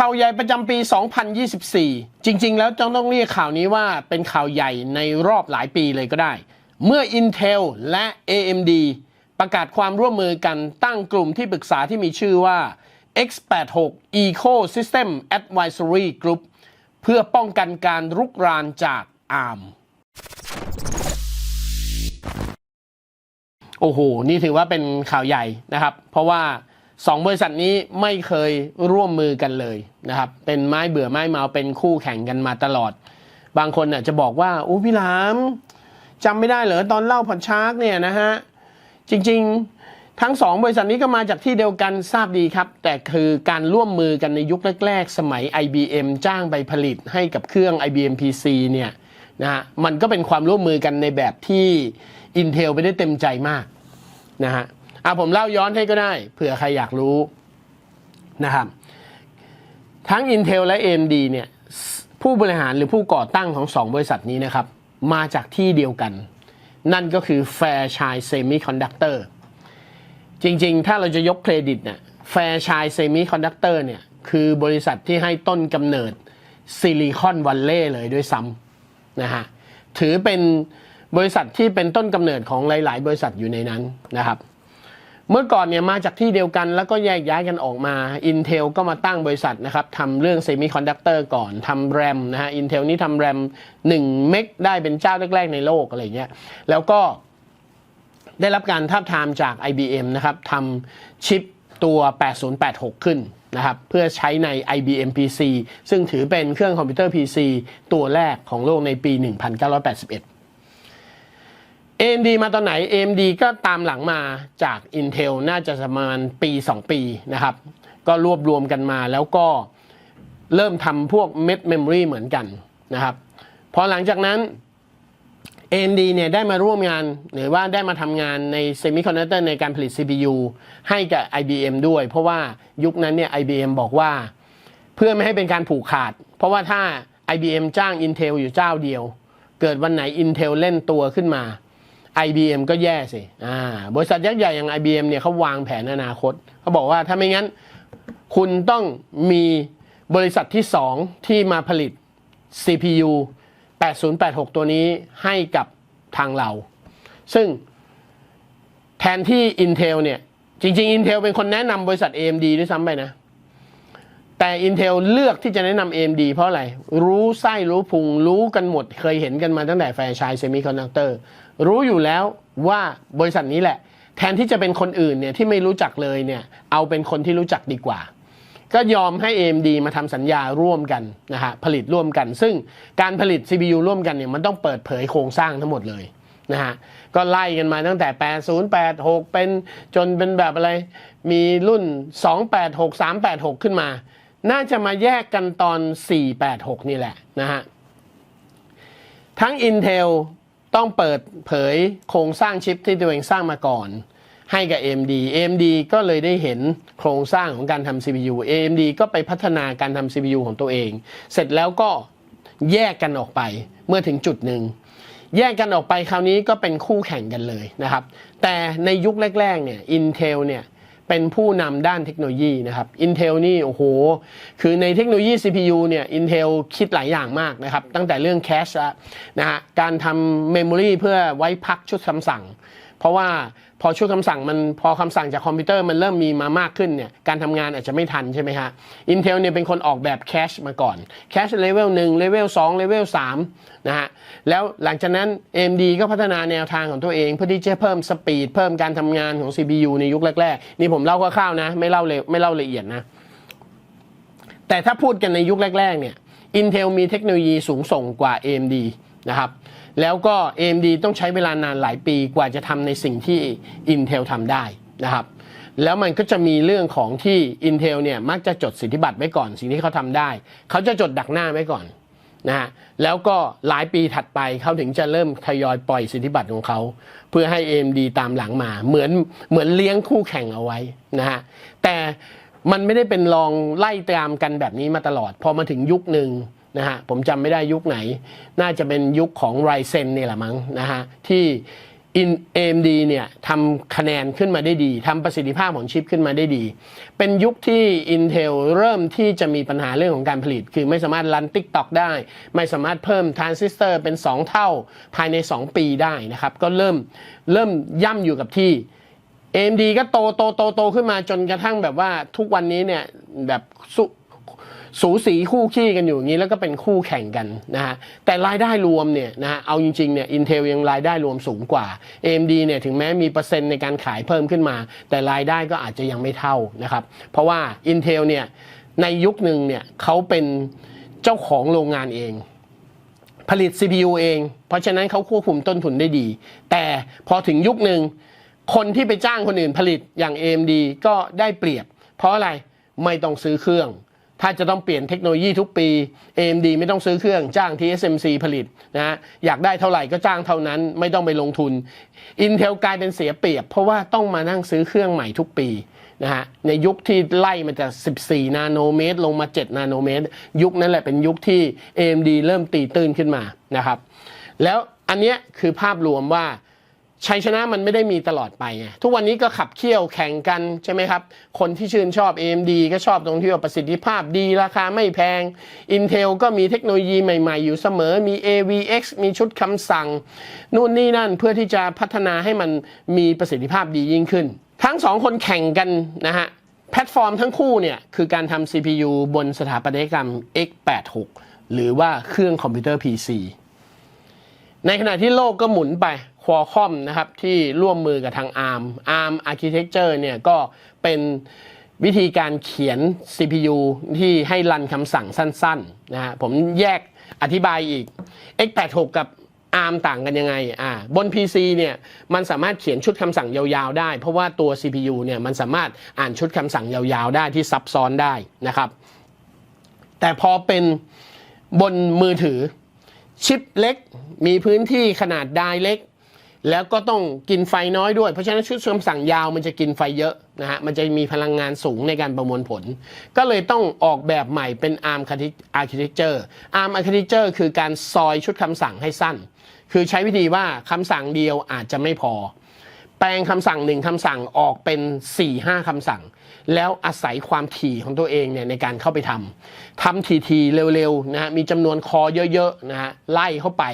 ข่าวใหญ่ประจำปี 2024 จริง ๆ แล้วต้องต้องเรียกข่าวนี้ว่าเป็นข่าวใหญ่ในรอบหลายปีเลยก็ได้ เมื่อ Intel และ AMD ประกาศความร่วมมือกันตั้งกลุ่มที่ปรึกษาที่มีชื่อว่า X86 Ecosystem Advisory Group เพื่อป้องกันการรุกรานจาก ARM โอ้โห นี่ถือว่าเป็นข่าวใหญ่นะครับ เพราะว่า 2บริษัทนี้ไม่เคยร่วมมือกันเลยนะครับ เป็นไม้เบื่อไม้เมาเป็นคู่แข่งกันมาตลอด บางคนน่ะจะบอกว่าอู้พี่หลามจำไม่ได้เหรอตอนเล่าพอดชาร์กเนี่ยนะฮะ จริงๆทั้งสองบริษัทนี้ก็มาจากที่เดียวกันทราบดีครับ แต่คือการร่วมมือกันในยุคแรกๆ สมัย IBM จ้างไปผลิตให้กับเครื่อง IBM PC เนี่ยนะฮะมันก็เป็นความร่วมมือกันในแบบที่ Intel ไม่ได้เต็มใจมากนะฮะ อะผมเล่าย้อนให้ก็ได้เผื่อใครอยากรู้นะครับทั้ง Intel และ AMD เนี่ยผู้บริหารหรือผู้ก่อตั้งของสองบริษัทนี้นะครับ มาจากที่เดียวกัน นั่นก็คือ Fairchild Semiconductor จริงๆ ถ้าเราจะยกเครดิตเนี่ย Fairchild Semiconductor เนี่ยคือบริษัทที่ให้ต้นกำเนิดซิลิคอนวัลเลย์เลยด้วยซ้ำนะฮะถือเป็นบริษัทที่เป็นต้นกำเนิดของหลาย ๆ บริษัทอยู่ในนั้นนะครับ เมื่อก่อนเนี่ยมาจากที่เดียวกันแล้วก็แยกย้ายกันออกมา Intel ก็มาตั้งบริษัทนะครับทำเรื่องเซมิคอนดักเตอร์ก่อนทำแรมนะฮะ Intel นี่ทำแรม1เมกได้เป็นเจ้าแรกๆในโลกอะไรเงี้ยแล้วก็ได้รับการทาบทามจาก IBM นะครับทำชิปตัว 8086 ขึ้นนะครับเพื่อใช้ใน IBM PC ซึ่งถือเป็นเครื่องคอมพิวเตอร์ PC ตัวแรกของโลกในปี 1981 AMD มาตอนไหน AMD ก็ตามหลังมาจาก Intel น่าจะประมาณปี 2 ปีนะครับ ก็รวบรวมกันมาแล้วก็เริ่มทำพวกเม็ดเมมโมรีเหมือนกันนะครับ พอหลังจากนั้น AMD เนี่ยได้มาร่วมงานหรือว่าได้มาทำงานในเซมิคอนดักเตอร์ในการผลิต CPU ให้กับ IBM ด้วย เพราะว่ายุคนั้นเนี่ย IBM บอกว่า เพื่อไม่ให้เป็นการผูกขาด เพราะว่าถ้า IBM จ้าง Intel อยู่เจ้าเดียว เกิดวันไหน Intel เล่นตัวขึ้นมา IBM ก็แย่สิอ่าบริษัทยักษ์ใหญ่อย่าง IBM เนี่ยเขาวางแผนอนาคตเขาบอกว่าถ้าไม่งั้นคุณต้องมีบริษัทที่ 2 ที่มาผลิต CPU 8086 ตัวนี้ให้กับทางเรา ซึ่งแทนที่ Intel เนี่ย จริง ๆ Intel เป็นคนแนะนำบริษัท AMD ด้วยซ้ำไปนะ แต่ Intel เลือกที่จะแนะนำ AMD เพราะอะไร รู้ไส้รู้พุง รู้กันหมด เคยเห็นกันมาตั้งแต่แฟร์ชายเซมิคอนดักเตอร์ รู้อยู่แล้วว่าบริษัทนี้แหละ แทนที่จะเป็นคนอื่นเนี่ยที่ไม่รู้จักเลยเนี่ยเอาเป็นคนที่รู้จักดีกว่า ก็ยอมให้ AMD มาทำสัญญาร่วมกันนะฮะผลิตร่วมกัน ซึ่งการผลิต CPU ร่วมกันเนี่ยมันต้องเปิดเผยโครงสร้างทั้งหมดเลยนะฮะก็ไล่กันมาตั้งแต่ 80 86 เป็นจนเป็นแบบอะไร มีรุ่น 286 386 ขึ้นมา น่าจะมาแยกกันตอน 486 นี่แหละนะฮะทั้ง Intel ต้องเปิดเผยโครงสร้างชิปที่ตัวเองสร้างมาก่อน ให้กับ AMD AMD ก็เลยได้เห็นโครงสร้างของการทำ CPU AMD ก็ไปพัฒนาการทำ CPU ของตัวเอง เสร็จแล้วก็แยกกันออกไปเมื่อถึงจุดหนึ่งแยกกันออกไปคราวนี้ก็เป็นคู่แข่งกันเลยนะครับ แต่ในยุคแรกๆเนี่ย Intel เนี่ย เป็นผู้นำด้านเทคโนโลยีนะครับ Intel นี่โอ้โห คือในเทคโนโลยี CPU เนี่ย Intel คิดหลายอย่างมากนะครับ ตั้งแต่เรื่องแคชนะฮะ การทำเมมโมรีเพื่อไว้พักชุดคำสั่ง เพราะว่าพอชุดคำสั่งมันพอคำสั่งจากคอมพิวเตอร์มันเริ่มมีมามากขึ้นเนี่ยการทำงานอาจจะไม่ทันใช่ไหมฮะ Intel เนี่ยเป็นคนออกแบบแคชมาก่อนแคชเลเวล1เลเวล2เลเวล3นะฮะแล้วหลังจากนั้น AMD ก็พัฒนาแนวทางของตัวเองเพื่อที่จะเพิ่มสปีดเพิ่มการทำงานของ CPU ในยุคแรกๆ นี่ผมเล่าคร่าวๆนะไม่เล่าเลยไม่เล่าละเอียดนะ แต่ถ้าพูดกันในยุคแรกๆเนี่ย Intel มีเทคโนโลยีสูงส่งกว่า AMD นะครับ แล้วก็ AMD ต้องใช้เวลานานหลายปีกว่าจะทำในสิ่งที่ Intel ทำได้นะครับ แล้วมันก็จะมีเรื่องของที่ Intel เนี่ยมักจะจดสิทธิบัตรไว้ก่อน สิ่งที่เขาทำได้ เขาจะจดดักหน้าไว้ก่อนนะฮะแล้วก็หลายปีถัดไปเขาถึงจะเริ่มทยอยปล่อยสิทธิบัตรของเขา เพื่อให้ AMD ตามหลังมา เหมือนเหมือนเลี้ยงคู่แข่งเอาไว้นะฮะแต่มันไม่ได้เป็นลองไล่ตามกันแบบนี้มาตลอด พอมาถึงยุคหนึ่ง นะฮะผมจำไม่ได้ยุคไหน น่าจะเป็นยุคของไรเซนนี่แหละมั้งนะฮะที่ in AMD เนี่ยทำคะแนนขึ้นมาได้ดีทำประสิทธิภาพของชิปขึ้นมาได้ดี เป็นยุคที่ Intel เริ่มที่จะมีปัญหาเรื่องของการผลิต คือไม่สามารถรัน TikTok ได้ ไม่สามารถเพิ่มทรานซิสเตอร์เป็น 2 เท่าภายใน 2 ปีได้นะครับ ก็เริ่มเริ่มย่ำอยู่กับที่ AMD ก็โตโตโตโตขึ้นมาจนกระทั่งแบบว่าทุกวันนี้เนี่ยแบบ สูสีคู่ขี้กันอยู่อย่างนี้แล้วก็เป็นคู่แข่งกันนะฮะแต่รายได้รวมเนี่ยนะฮะเอาจริงๆเนี่ย Intel ยังรายได้รวมสูงกว่า AMD เนี่ยถึงแม้มีเปอร์เซ็นต์ในการขายเพิ่มขึ้นมา แต่รายได้ก็อาจจะยังไม่เท่านะครับเพราะว่า Intel เนี่ยในยุคหนึ่งเนี่ยเขาเป็นเจ้าของโรงงานเอง ผลิต CPU เอง เพราะฉะนั้นเขาควบคุมต้นทุนได้ดี แต่พอถึงยุคหนึ่งคนที่ไปจ้างคนอื่นผลิตอย่าง AMD ก็ได้เปรียบ เพราะอะไรไม่ต้องซื้อเครื่อง ถ้าจะต้องเปลี่ยนเทคโนโลยีทุกปี AMD ไม่ต้องซื้อเครื่องจ้าง TSMC ผลิตนะฮะอยากได้เท่าไหร่ก็จ้างเท่านั้น ไม่ต้องไปลงทุน Intel กลายเป็นเสียเปรียบ เพราะว่าต้องมานั่งซื้อเครื่องใหม่ทุกปีนะฮะในยุคที่ไล่มาจาก 14 นาโนเมตร ลงมา 7 นาโนเมตร ยุคนั้นแหละเป็นยุคที่ AMD เริ่มตีตื้นขึ้นมานะครับ แล้วอันเนี้ยคือภาพรวมว่า ชัยชนะมันไม่ได้มีตลอดไปไงทุกวันนี้ก็ขับเคี่ยวแข่งกันใช่ไหมครับ คนที่ชื่นชอบ AMD ก็ชอบตรงที่ว่าประสิทธิภาพดีราคาไม่แพง Intel ก็มีเทคโนโลยีใหม่ๆ อยู่เสมอมี AVX มีชุดคำสั่ง นู่นนี่นั่นเพื่อที่จะพัฒนาให้มันมีประสิทธิภาพดียิ่งขึ้น ทั้งสองคนแข่งกันนะฮะแพลตฟอร์มทั้งคู่เนี่ยคือการทำ CPU บนสถาปัตยกรรม x86 หรือว่าเครื่องคอมพิวเตอร์ PC ในขณะที่โลกก็หมุนไป ควอคอมนะครับที่ร่วมมือกับทาง ARM ARM Architecture เนี่ยก็เป็นวิธีการเขียน CPU ที่ให้รันคำสั่งสั้นๆนะฮะผมแยกอธิบายอีก x86 กับ ARM ต่างกันยังไงอ่าบน PC เนี่ยมันสามารถเขียนชุดคำสั่งยาวๆได้ เพราะว่าตัว CPU เนี่ยมันสามารถอ่านชุดคำสั่งยาวๆได้ที่ซับซ้อนได้นะครับ แต่พอเป็นบนมือถือชิปเล็ก มีพื้นที่ขนาดไดายเล็ก แล้วก็ต้องกินไฟน้อยด้วย เพราะฉะนั้นชุดคำสั่งยาวมันจะกินไฟเยอะนะฮะ มันจะมีพลังงานสูงในการประมวลผล ก็เลยต้องออกแบบใหม่เป็น ARM Architecture ARM Architecture คือการซอยชุดคำสั่งให้สั้น คือใช้วิธีว่าคำสั่งเดียวอาจจะไม่พอ แปลงคำสั่งหนึ่งคำสั่งออกเป็น 4 5คำสั่ง แล้วอาศัยความถี่ของตัวเองเนี่ยในการเข้าไปทำทำทีๆเร็วๆนะฮะมีจำนวนคอเยอะๆนะฮะไล่เข้าไป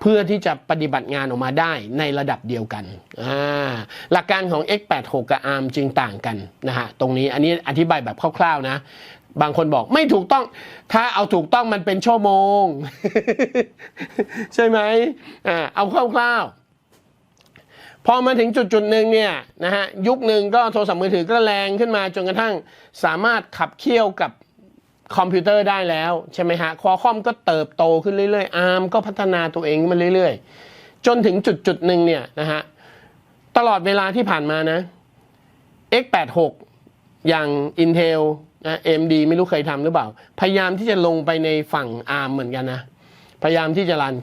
เพื่อที่จะปฏิบัติงานออกมาได้ในระดับเดียวกันอ่าหลักการของ x86 กับ ARM จึงต่างกันนะฮะตรงนี้อันนี้อธิบายแบบคร่าวๆนะบางคนบอกไม่ถูกต้อง ถ้าเอาถูกต้องมันเป็นชั่วโมง ใช่ไหมอ่าเอาคร่าวๆ พอมาถึงจุดจุดหนึ่งเนี่ยนะฮะยุคหนึ่งก็โทรศัพท์มือถือก็แรงขึ้นมาจนกระทั่งสามารถขับเคี่ยวกับคอมพิวเตอร์ได้แล้วใช่ไหมฮะควอคอมก็เติบโตขึ้นเรื่อยๆอาร์มก็พัฒนาตัวเองมาเรื่อยๆ จนถึงจุดจุดหนึ่งเนี่ยนะฮะตลอดเวลาที่ผ่านมานะ x86 อย่าง Intel นะ AMD ไม่รู้เคยทำหรือเปล่า พยายามที่จะลงไปในฝั่ง ARM เหมือนกันนะ พยายามที่จะรัน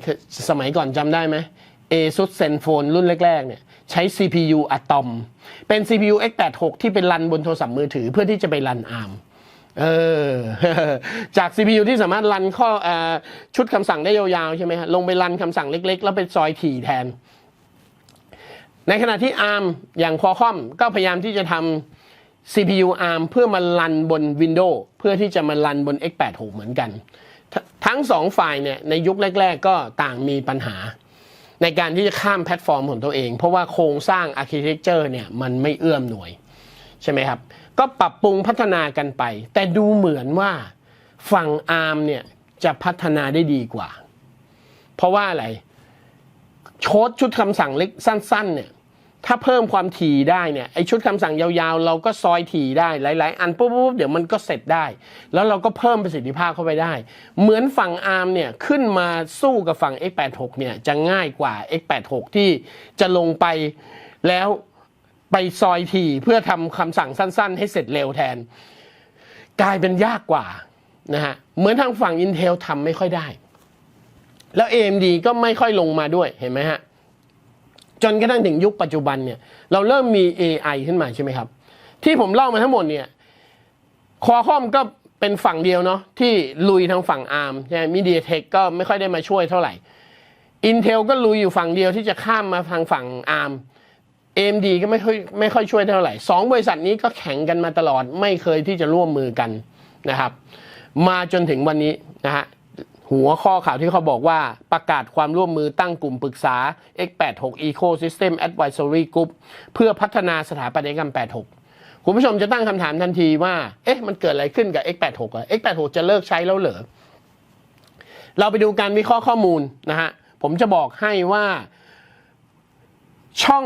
สมัยก่อนจำได้ไหม ASUS Zenfone รุ่นแรกๆเนี่ย ใช้ CPU Atom เป็น CPU x86 ที่เป็นรันบนโทรศัพท์มือถือเพื่อที่จะไปรัน ARM เออ จาก CPU ที่สามารถรันข้ออชุดคำสั่งได้ยาวๆใช่ไหมฮะลงไปรันคำสั่งเล็กๆ แล้วไปซอยถี่แทน ในขณะที่ ARM อย่าง Qualcomm ก็พยายามที่จะทำ CPU ARM เพื่อมารันบน Windows เพื่อที่จะมารันบน x86 เหมือนกัน ทั้งสองฝ่ายเนี่ยในยุคแรก ๆ ก็ต่างมีปัญหา ในการที่จะข้ามแพลตฟอร์มของตัวเอง เพราะว่าโครงสร้างอาร์เคดิเจอร์เนี่ยมันไม่เอื้อมหน่วยใช่ไหมครับ ก็ปรับปรุงพัฒนากันไป แต่ดูเหมือนว่าฝั่ง ARM เนี่ยจะพัฒนาได้ดีกว่า เพราะว่าอะไรโชดชุดคำสั่งเล็กสั้นๆเนี่ย ถ้าเพิ่มความถี่ได้เนี่ยไอชุดคำสั่งยาวๆ เราก็ซอยถี่ได้หลาย ๆ อันปุ๊บๆเดี๋ยวมันก็เสร็จได้ แล้วเราก็เพิ่มประสิทธิภาพเข้าไปได้ เหมือนฝั่ง ARM เนี่ยขึ้นมาสู้กับฝั่ง x86 เนี่ยจะง่ายกว่า x86 ที่จะลงไปแล้วไปซอยถี่เพื่อทำคำสั่งสั้น ๆ ให้เสร็จเร็วแทน กลายเป็นยากกว่านะฮะเหมือนทางฝั่ง Intel ทำไม่ค่อยได้ แล้ว AMD ก็ไม่ค่อยลงมาด้วยเห็นไหมฮะ จนกระทั่งถึงยุคปัจจุบันเนี่ยเราเริ่มมี AI ขึ้นมาใช่ไหมครับ ที่ผมเล่ามาทั้งหมดเนี่ยคอคอมก็เป็นฝั่งเดียวเนาะที่ลุยทางฝั่ง ARM ใช่ไหมมีเดียเทคก็ไม่ค่อยได้มาช่วยเท่าไหร่ Intel ก็ลุยอยู่ฝั่งเดียวที่จะข้ามมาทางฝั่ง ARM AMD ก็ไม่ค่อยไม่ค่อยช่วยเท่าไหร่สองบริษัทนี้ก็แข่งกันมาตลอดไม่เคยที่จะร่วมมือกันนะครับ มาจนถึงวันนี้นะฮะ หัวข้อข่าวที่เขาบอกว่าประกาศความร่วมมือตั้งกลุ่มปรึกษา X86 Ecosystem Advisory Group เพื่อพัฒนาสถาปัตยกรรม 86 คุณผู้ชมจะตั้งคำถามทันทีว่า เอ๊ะ มันเกิดอะไรขึ้นกับ X86 อะ X86 จะเลิกใช้แล้วเหรอ เราไปดูการวิเคราะห์ข้อมูลนะฮะ ผมจะบอกให้ว่าช่อง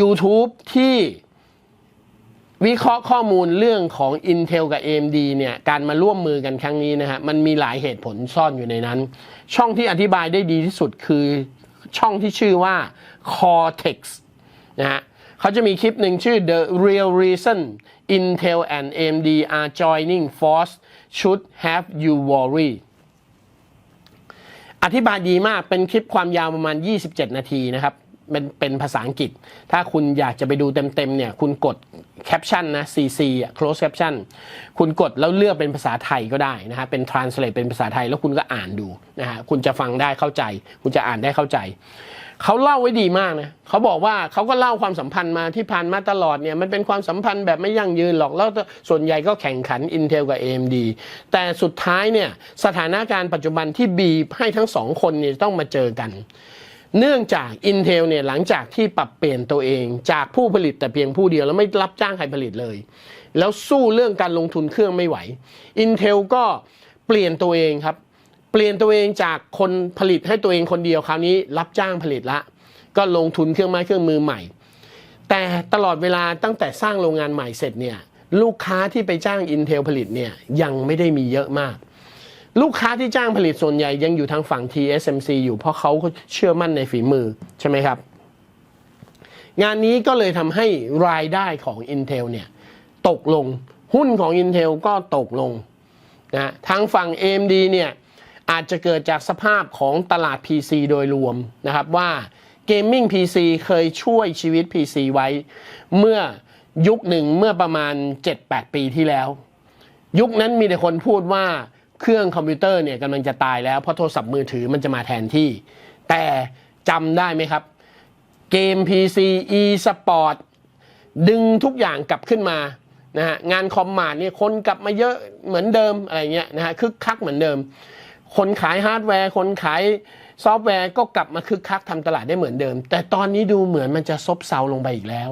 YouTube ที่ วิเคราะห์ข้อมูลเรื่องของ Intel กับ AMD เนี่ยการมาร่วมมือกันครั้งนี้นะฮะมันมีหลายเหตุผลซ่อนอยู่ในนั้น ช่องที่อธิบายได้ดีที่สุดคือช่องที่ชื่อว่า Cortex นะฮะเขาจะมีคลิปหนึ่งชื่อ The Real Reason Intel and AMD are joining force should have you worry อธิบายดีมากเป็นคลิปความยาวประมาณ 27 นาทีนะครับ เป็นเป็นภาษาอังกฤษ ถ้าคุณอยากจะไปดูเต็มๆเนี่ยคุณกดแคปชั่นนะ CC อะ close caption คุณกดแล้วเลือกเป็นภาษาไทยก็ได้นะฮะเป็น translate เป็นภาษาไทยแล้วคุณก็อ่านดูนะฮะคุณจะฟังได้เข้าใจ คุณจะอ่านได้เข้าใจเขาเล่าไว้ดีมากนะเขาบอกว่าเขาก็เล่าความสัมพันธ์มาที่ผ่านมาตลอดเนี่ยมันเป็นความสัมพันธ์แบบไม่ยั่งยืนหรอกแล้วส่วนใหญ่ก็แข่งขัน Intel กับ AMD แต่สุดท้ายเนี่ยสถานการณ์ปัจจุบันที่บีบให้ทั้งสองคนเนี่ยต้องมาเจอกัน เนื่องจาก Intel เนี่ยหลังจากที่ปรับเปลี่ยนตัวเอง จากผู้ผลิตแต่เพียงผู้เดียวแล้วไม่รับจ้างใครผลิตเลย แล้วสู้เรื่องการลงทุนเครื่องไม่ไหว Intel ก็เปลี่ยนตัวเองครับ เปลี่ยนตัวเองจากคนผลิตให้ตัวเองคนเดียวคราวนี้รับจ้างผลิตละ ก็ลงทุนเครื่องไม้เครื่องมือใหม่ แต่ตลอดเวลาตั้งแต่สร้างโรงงานใหม่เสร็จเนี่ยลูกค้าที่ไปจ้าง Intel ผลิตเนี่ยยังไม่ได้มีเยอะมาก ลูกค้าที่จ้างผลิตส่วนใหญ่ยังอยู่ทางฝั่ง TSMC อยู่เพราะเขาเชื่อมั่นในฝีมือใช่ไหมครับ งานนี้ก็เลยทำให้รายได้ของ Intel เนี่ยตกลงหุ้นของ Intel ก็ตกลงนะทางฝั่ง AMD เนี่ยอาจจะเกิดจากสภาพของตลาด PC โดยรวมนะครับว่าเกมมิ่ง PC เคยช่วยชีวิต PC ไว้ เมื่อยุคหนึ่งเมื่อประมาณ 7-8 ปีที่แล้ว ยุคนั้นมีแต่คนพูดว่า เครื่องคอมพิวเตอร์เนี่ยกำลังจะตายแล้วเพราะโทรศัพท์มือถือมันจะมาแทนที่ แต่จำได้ไหมครับ เกม PC e-sport ดึงทุกอย่างกลับขึ้นมานะฮะงานคอมมาดเนี่ยคนกลับมาเยอะเหมือนเดิมอะไรเงี้ยนะฮะคึกคักเหมือนเดิม คนขายฮาร์ดแวร์ คนขายซอฟต์แวร์ก็กลับมาคึกคักทำตลาดได้เหมือนเดิม แต่ตอนนี้ดูเหมือนมันจะซบเซาลงไปอีกแล้ว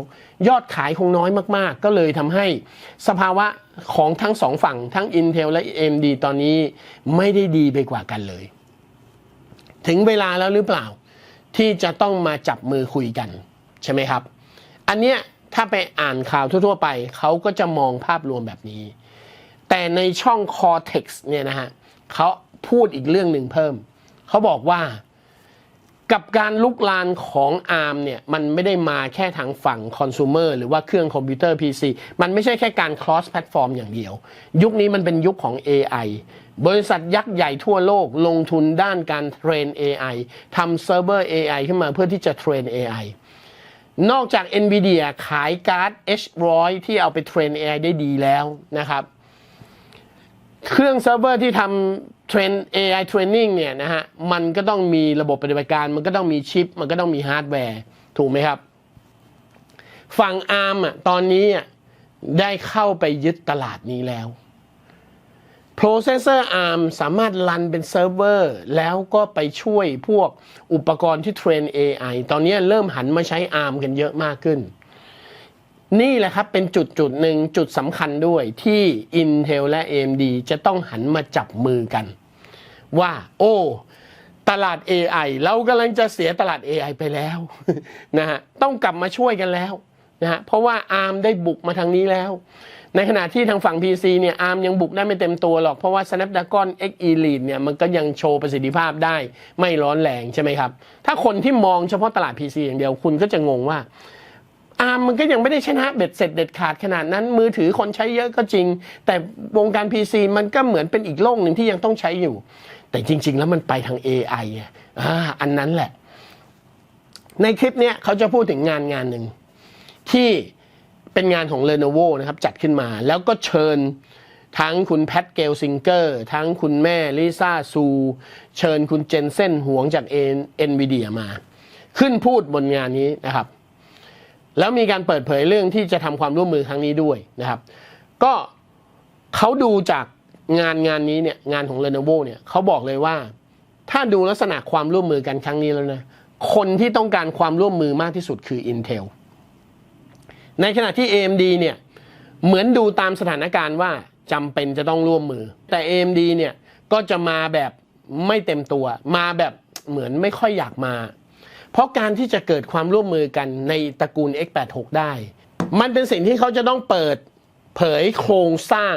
ยอดขายคงน้อยมากๆ ก็เลยทำให้สภาวะของทั้งสองฝั่งทั้ง Intel และ AMD ตอนนี้ไม่ได้ดีไปกว่ากันเลย ถึงเวลาแล้วหรือเปล่า ที่จะต้องมาจับมือคุยกัน ใช่ไหมครับ อันเนี้ยถ้าไปอ่านข่าวทั่ว ๆ ไป เขาก็จะมองภาพรวมแบบนี้ แต่ในช่อง Cortex เนี่ยนะฮะเขา พูดอีกเรื่องหนึ่งเพิ่ม เขาบอกว่า กับการลุกลานของ ARM เนี่ยมันไม่ได้มาแค่ทางฝั่งคอน sumer หรือว่าเครื่องคอมพิวเตอร์ PC มันไม่ใช่แค่การ cross platform อย่างเดียว ยุคนี้มันเป็นยุคของ AI บริษัทยักษ์ใหญ่ทั่วโลกลงทุนด้านการเทรน AI ทำเซิร์ฟเวอร์ AI ขึ้นมาเพื่อที่จะเทรน AI นอกจาก NVIDIA ขายการ์ด H100 ที่เอาไปเทรน AI ได้ดีแล้วนะครับ เครื่องเซิร์ฟเวอร์ที่ทำ เทรน AI training เนี่ยนะฮะมันก็ต้องมีระบบปฏิบัติการ มันก็ต้องมีชิป มันก็ต้องมีฮาร์ดแวร์ถูกไหมครับ ฝั่ง ARM อะตอนนี้อะได้เข้าไปยึดตลาดนี้แล้ว processor ARM สามารถรันเป็นเซิร์ฟเวอร์แล้วก็ไปช่วยพวกอุปกรณ์ที่เทรน AI ตอนนี้เริ่มหันมาใช้ ARM กันเยอะมากขึ้น นี่แหละครับเป็นจุดจุดหนึ่งจุดสำคัญด้วยที่ Intel และ AMD จะต้องหันมาจับมือกัน ว่า โอ้ ตลาด AI เรากำลังจะเสียตลาด AI ไปแล้วนะฮะต้องกลับมาช่วยกันแล้วนะฮะเพราะว่า ARM ได้บุกมาทางนี้แล้ว ในขณะที่ทางฝั่ง PC เนี่ย ARM ยังบุกได้ไม่เต็มตัวหรอก เพราะว่า Snapdragon X Elite เนี่ยมันก็ยังโชว์ประสิทธิภาพได้ไม่ร้อนแรงใช่ไหมครับ ถ้าคนที่มองเฉพาะตลาด PC อย่างเดียวคุณก็จะงงว่า อาร์มมันก็ยังไม่ได้ชนะเบ็ดเสร็จเด็ดขาดขนาดนั้น มือถือคนใช้เยอะก็จริง แต่วงการ PC มันก็เหมือนเป็นอีกโลกหนึ่งที่ยังต้องใช้อยู่ แต่จริง ๆ แล้วมันไปทาง AI อะอ่าอันนั้นแหละ ในคลิปเนี้ยเขาจะพูดถึงงานงานหนึ่งที่เป็นงานของ Lenovo นะครับจัดขึ้นมาแล้วก็เชิญทั้งคุณแพทเกลซิงเกอร์ทั้งคุณแม่ลิซ่าซู เชิญคุณเจนเซนหวงจากเอ็นวีเดียมา ขึ้นพูดบนงานนี้นะครับ แล้วมีการเปิดเผยเรื่องที่จะทำความร่วมมือครั้งนี้ด้วยนะครับ ก็เขาดูจากงานงานนี้เนี่ยงานของ Lenovo เนี่ยเขาบอกเลยว่า ถ้าดูลักษณะความร่วมมือกันครั้งนี้แล้วนะคนที่ต้องการความร่วมมือมากที่สุดคือ Intel ในขณะที่ AMD เนี่ยเหมือนดูตามสถานการณ์ว่าจำเป็นจะต้องร่วมมือ แต่ AMD เนี่ยก็จะมาแบบไม่เต็มตัว มาแบบเหมือนไม่ค่อยอยากมา เพราะการที่จะเกิดความร่วมมือกันในตระกูล X86 ได้ มันเป็นสิ่งที่เขาจะต้องเปิดเผยโครงสร้าง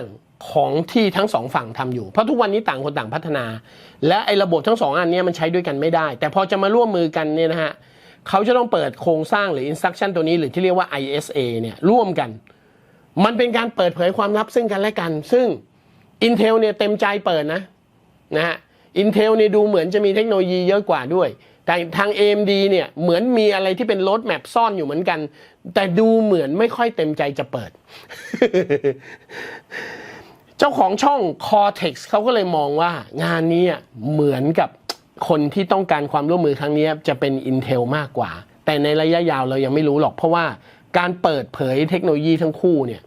ของที่ทั้งสองฝั่งทำอยู่ เพราะทุกวันนี้ต่างคนต่างพัฒนา และไอ้ระบบทั้งสองอันนี้มันใช้ด้วยกันไม่ได้ แต่พอจะมาร่วมมือกันเนี่ยนะฮะเขาจะต้องเปิดโครงสร้างหรือ instruction ตัวนี้หรือที่เรียกว่า ISA เนี่ยร่วมกัน มันเป็นการเปิดเผยความลับซึ่งกันและกัน ซึ่ง Intel เนี่ยเต็มใจเปิดนะนะฮะ Intel เนี่ยดูเหมือนจะมีเทคโนโลยีเยอะกว่าด้วย แต่ทาง AMD เนี่ยเหมือนมีอะไรที่เป็นรถแมพซ่อนอยู่เหมือนกัน แต่ดูเหมือนไม่ค่อยเต็มใจจะเปิด เจ้าของช่อง Cortex เขาก็เลยมองว่างานนี้เหมือนกับคนที่ต้องการความร่วมมือครั้งนี้จะเป็น Intel มากกว่า แต่ในระยะยาวเรายังไม่รู้หรอก เพราะว่าการเปิดเผยเทคโนโลยีทั้งคู่เนี่ย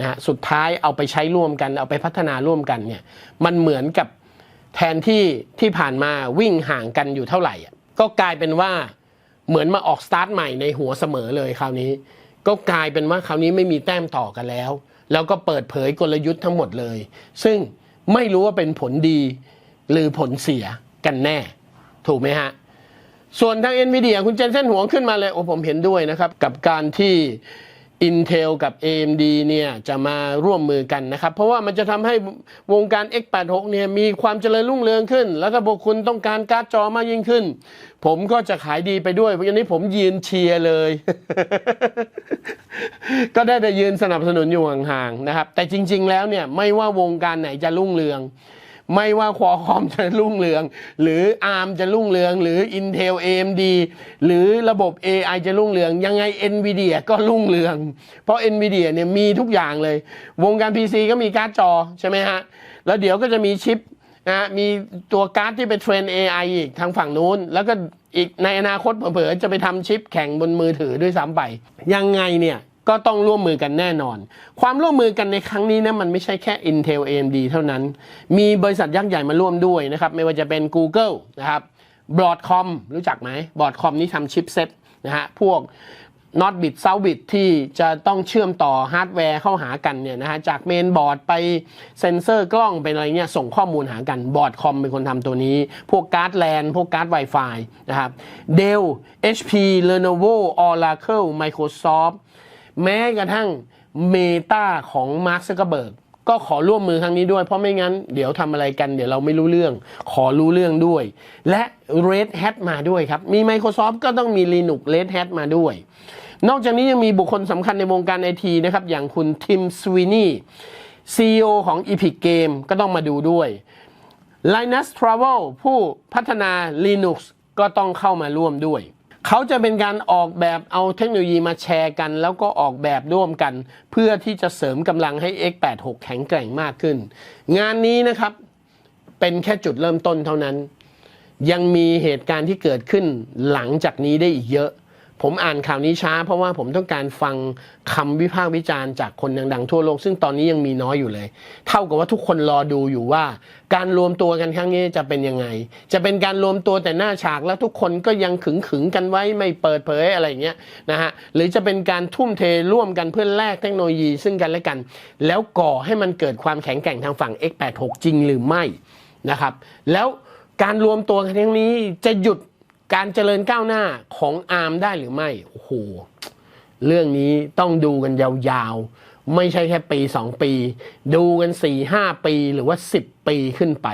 นะฮะสุดท้ายเอาไปใช้ร่วมกัน เอาไปพัฒนาร่วมกันเนี่ยมันเหมือนกับแทนที่ที่ผ่านมาวิ่งห่างกันอยู่เท่าไหร่ ก็กลายเป็นว่าเหมือนมาออกสตาร์ทใหม่ในหัวเสมอเลยคราวนี้ ก็กลายเป็นว่าคราวนี้ไม่มีแต้มต่อกันแล้ว แล้วก็เปิดเผยกลยุทธ์ทั้งหมดเลย ซึ่งไม่รู้ว่าเป็นผลดีหรือผลเสียกันแน่ ถูกไหมฮะ ส่วนทางเอ็นวีเดียคุณเจนเส้นหัวขึ้นมาเลยโอ้ผมเห็นด้วยนะครับ กับการที่ Intel กับ AMD เนี่ยจะมาร่วมมือกันนะครับ เพราะว่ามันจะทำให้วงการ X86 เนี่ยมีความเจริญรุ่งเรืองขึ้น แล้วถ้าพวกคุณต้องการการ์ดจอมากยิ่งขึ้น ผมก็จะขายดีไปด้วยเพราะฉะนี้ผมยืนเชียร์เลย ก็ได้แต่ยืนสนับสนุนอยู่ห่างๆนะครับ แต่จริง ๆ แล้วเนี่ยไม่ว่าวงการไหนจะรุ่งเรือง ไม่ว่าควอคอมจะรุ่งเรือง หรือ ARM จะรุ่งเรือง หรือ Intel AMD หรือระบบ AI จะรุ่งเรือง ยังไง NVIDIA ก็รุ่งเรือง เพราะ NVIDIA เนี่ยมีทุกอย่างเลย วงการ PC ก็มีการ์ดจอใช่ไหมฮะ แล้วเดี๋ยวก็จะมีชิปนะมีตัวการ์ดที่เป็นเทรน AI อีกทางฝั่งนู้น แล้วก็อีกในอนาคตเผลอๆจะไปทำชิปแข่งบนมือถือด้วยซ้ำไป ยังไงเนี่ย ก็ต้องร่วมมือกันแน่นอน ความร่วมมือกันในครั้งนี้นะมันไม่ใช่แค่ Intel AMD เท่านั้น มีบริษัทยักษ์ใหญ่มาร่วมด้วยนะครับ ไม่ว่าจะเป็น Google นะครับ Broadcom รู้จักไหม Broadcom นี่ทำชิปเซ็ตนะฮะพวกน็อตบิ t เซาบิ t ที่จะต้องเชื่อมต่อฮาร์ดแวร์เข้าหากันเนี่ยนะฮะจากเมนบอร์ดไปเซนเซอร์กล้องเป็นอะไรเงี้ยส่งข้อมูลหากันบอร์ดคอมเป็นคนทำตัวนี้ พวกการ์ดแลนพวกการ์ด Wi-Fi นะครับ Dell HP Lenovo Oracle Microsoft แม้กระทั่ง Meta ของ Mark Zuckerberg ก็ขอร่วมมือครั้งนี้ด้วย เพราะไม่งั้นเดี๋ยวทำอะไรกันเดี๋ยวเราไม่รู้เรื่อง ขอรู้เรื่องด้วย และ Red Hat มาด้วยครับ มี Microsoft ก็ต้องมี Linux Red Hat มาด้วย นอกจากนี้ยังมีบุคคลสำคัญในวงการไอทีนะครับ อย่างคุณทิมสวีนี่ CEO ของ Epic Game ก็ต้องมาดูด้วย Linus Travel ผู้พัฒนา Linux ก็ต้องเข้ามาร่วมด้วย เขาจะเป็นการออกแบบเอาเทคโนโลยีมาแชร์กัน แล้วก็ออกแบบร่วมกัน เพื่อที่จะเสริมกำลังให้ X86 แข็งแกร่งมากขึ้น งานนี้นะครับเป็นแค่จุดเริ่มต้นเท่านั้น ยังมีเหตุการณ์ที่เกิดขึ้นหลังจากนี้ได้อีกเยอะ ผมอ่านข่าวนี้ช้า เพราะว่าผมต้องการฟังคำวิพากษ์วิจารณ์จากคนดังๆทั่วโลก ซึ่งตอนนี้ยังมีน้อยอยู่เลย เท่ากับว่าทุกคนรอดูอยู่ว่า การรวมตัวกันครั้งนี้จะเป็นยังไง จะเป็นการรวมตัวแต่หน้าฉากแล้วทุกคนก็ยังขึงขึงๆกันไว้ไม่เปิดเผยอะไรเงี้ยนะฮะหรือจะเป็นการทุ่มเทร่วมกันเพื่อแลกเทคโนโลยีซึ่งกันและกัน แล้วก่อให้มันเกิดความแข็งแกร่งทางฝั่ง X86 จริงหรือไม่นะครับ แล้วการรวมตัวกันครั้งนี้จะหยุด การเจริญก้าวหน้าของอาร์มได้หรือไม่โอ้โหเรื่องนี้ต้องดูกันยาวๆ ไม่ใช่แค่ปี 2 ปี ดูกัน 4-5 ปีหรือว่า 10 ปีขึ้นไป